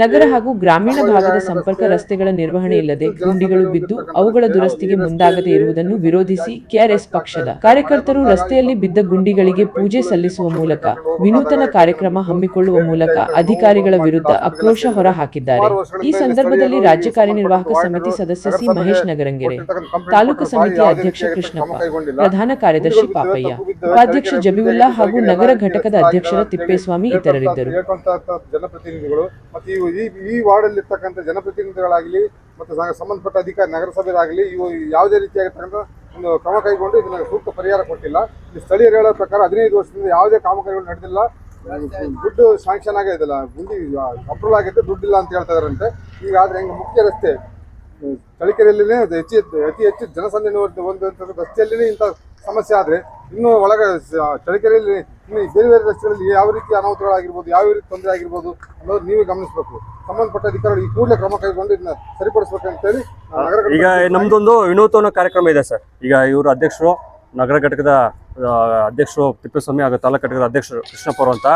ನಗರ ಹಾಗೂ ಗ್ರಾಮೀಣ ಭಾಗದ ಸಂಪರ್ಕ ರಸ್ತೆಗಳ ನಿರ್ವಹಣೆ ಇಲ್ಲದೆ ಗುಂಡಿಗಳು ಬಿದ್ದು ಅವುಗಳ ದುರಸ್ತಿಗೆ ಮುಂದಾಗದೇ ಇರುವುದನ್ನು ವಿರೋಧಿಸಿ ಕೆಆರ್ಎಸ್ ಪಕ್ಷದ ಕಾರ್ಯಕರ್ತರು ರಸ್ತೆಯಲ್ಲಿ ಬಿದ್ದ ಗುಂಡಿಗಳಿಗೆ ಪೂಜೆ ಸಲ್ಲಿಸುವ ಮೂಲಕ ವಿನೂತನ ಕಾರ್ಯಕ್ರಮ ಹಮ್ಮಿಕೊಳ್ಳುವ ಮೂಲಕ ಅಧಿಕಾರಿಗಳ ವಿರುದ್ಧ ಆಕ್ರೋಶ ಹೊರಹಾಕಿದ್ದಾರೆ. ಈ ಸಂದರ್ಭದಲ್ಲಿ ರಾಜ್ಯ ಕಾರ್ಯನಿರ್ವಾಹಕ ಸಮಿತಿ ಸದಸ್ಯ ಸಿ ಮಹೇಶ್ ನಗರಂಗೆರೆ, ತಾಲೂಕು ಸಮಿತಿಯ ಅಧ್ಯಕ್ಷ ಕೃಷ್ಣಪ್ಪ, ಪ್ರಧಾನ ಕಾರ್ಯದರ್ಶಿ ಪಾಪಯ್ಯ ಉಪಾಧ್ಯಕ್ಷ ಜಮೀವುಲ್ಲಾ ಹಾಗೂ ನಗರ ಘಟಕದ ಅಧ್ಯಕ್ಷರ ತಿಪ್ಪೇಸ್ವಾಮಿ ಇತರರಿದ್ದರು. ಜನಪ್ರತಿನಿಧಿಗಳು ಮತ್ತು ಇವು ಈ ವಾರ್ಡ್ ವಾರ್ಡಲ್ಲಿ ಇರ್ತಕ್ಕಂಥ ಜನಪ್ರತಿನಿಧಿಗಳಾಗಲಿ ಮತ್ತು ಸಂಬಂಧಪಟ್ಟ ಅಧಿಕಾರಿ ನಗರಸಭೆಯಾಗಲಿ ಇವು ಯಾವುದೇ ರೀತಿಯಾಗಿರ್ತಕ್ಕಂಥ ಒಂದು ಕ್ರಮ ಕೈಗೊಂಡು ಇದನ್ನ ಸೂಕ್ತ ಪರಿಹಾರ ಕೊಟ್ಟಿಲ್ಲ. ಸ್ಥಳೀಯರು ಹೇಳೋ ಪ್ರಕಾರ ಹದಿನೈದು ವರ್ಷದಿಂದ ಯಾವುದೇ ಕಾಮಗಾರಿಗಳು ನಡೆದಿಲ್ಲ. ದುಡ್ಡು ಸ್ಯಾಂಕ್ಷನ್ ಆಗಿದಿಲ್ಲ ಗುಂಡಿ ಅಪ್ರೂವಲ್ ಆಗಿದ್ದು ದುಡ್ಡಿಲ್ಲ ಅಂತ ಹೇಳ್ತಾ ಇದಾರಂತೆ ಈಗ ಆದ್ರೆ ಹೆಂಗೆ ಮುಖ್ಯ ರಸ್ತೆ ಹ್ಮ್, ತಳಿಕೆರೆಯಲ್ಲಿನೇ ಹೆಚ್ಚು ಅತಿ ಹೆಚ್ಚು ಜನಸಂದಣಿ ಒಂದು ರಸ್ತೆಯಲ್ಲಿನೇ ಇಂಥ ಸಮಸ್ಯೆ ಆದರೆ ಇನ್ನು ಒಳಗೆ ಚಳಿಕೆರೆಯಲ್ಲಿ ಇನ್ನು ಬೇರೆ ಬೇರೆ ರಸ್ತೆಗಳಲ್ಲಿ ಯಾವ ರೀತಿ ಅನಾಹುತಗಳಾಗಿರ್ಬೋದು, ಯಾವ ರೀತಿ ತೊಂದರೆ ಆಗಿರ್ಬೋದು ಅನ್ನೋದು ನೀವೇ ಗಮನಿಸಬೇಕು. ಸಂಬಂಧಪಟ್ಟ ಅಧಿಕಾರಿಗಳು ಈ ಕೂಡಲೇ ಕ್ರಮ ಕೈಗೊಂಡು ಇದನ್ನ ಸರಿಪಡಿಸ್ಬೇಕು ಅಂತ ಹೇಳಿ ಈಗ ನಮ್ದೊಂದು ವಿನೂತನ ಕಾರ್ಯಕ್ರಮ ಇದೆ ಸರ್. ಈಗ ಇವರು ಅಧ್ಯಕ್ಷರು ನಗರ ಘಟಕದ ಅಧ್ಯಕ್ಷರು ತಿಪ್ಪೇಸ್ವಾಮಿ ಹಾಗೂ ತಾಲೂಕು ಘಟಕದ ಅಧ್ಯಕ್ಷರು ಕೃಷ್ಣಪ್ಪ ಅಂತ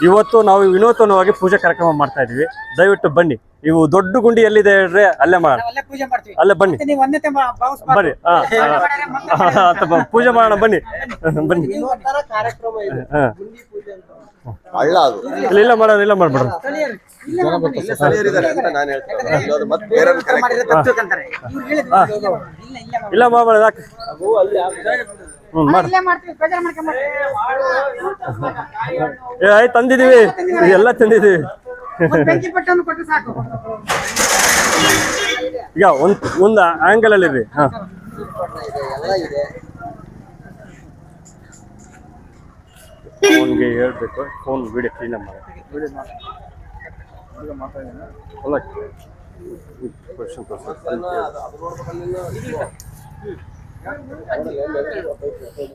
ಇವತ್ತು ನಾವು ವಿನೂತನವಾಗಿ ಪೂಜೆ ಕಾರ್ಯಕ್ರಮ ಮಾಡ್ತಾ ಇದೀವಿ ದಯವಿಟ್ಟು ಬನ್ನಿ. ಇವು ದೊಡ್ಡ ಗುಂಡಿ ಎಲ್ಲಿದೆ ಹೇಳ್ರೆ ಅಲ್ಲೇ ಮಾಡೋಣ ನಾವೆಲ್ಲ ಪೂಜೆ ಮಾಡ್ತೀವಿ. ಅಲ್ಲೇ ಬನ್ನಿ. ಬನ್ನಿ. ಹಾ, ಹಾ. ಪೂಜೆ ಮಾಡೋಣ ಬನ್ನಿ. ಬನ್ನಿ. ಕಾರ್ಯಕ್ರಮ ಇದೆ. ಗುಂಡಿ ಪೂಜೆ ಅಂತ. ಹಳ್ಳ ಅದು. ಇಲ್ಲ ಇಲ್ಲ ಮಾಡೋಣ ಇಲ್ಲ ಮಾಡ್ಬೇಡ. ಇಲ್ಲ ಮಾಡ್ಬೇಡ ಏ ಆಯ್ತು ತಂದಿದೀವಿ ಎಲ್ಲ ತಂದಿದೀವಿ ಒಂದ್ ಬೆಂಕಿ ಪಟ್ಟನ್ನು ಕೊಟ್ಟು ಸಾಕು ಈಗ ಒಂದ್ ಒಂದು ಆಂಗಲ್ ಅಲ್ಲಿ ಇದೆ ಹಾ ಎಲ್ಲ ಇದೆ ಫೋನ್ಗೆ ಹೇಳ್ಬೇಕು ಫೋನ್ ವಿಡಿಯೋ ಕ್ಲೀನ್ ಮಾಡಿ ಅಲ್ಲ question Có gì em đưa.